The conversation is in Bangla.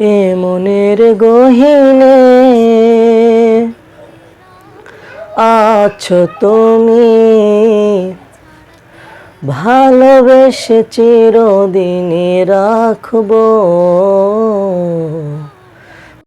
এ মনের গহিনে। আছো তুমি ভালোবেসে চিরদিনে রাখব।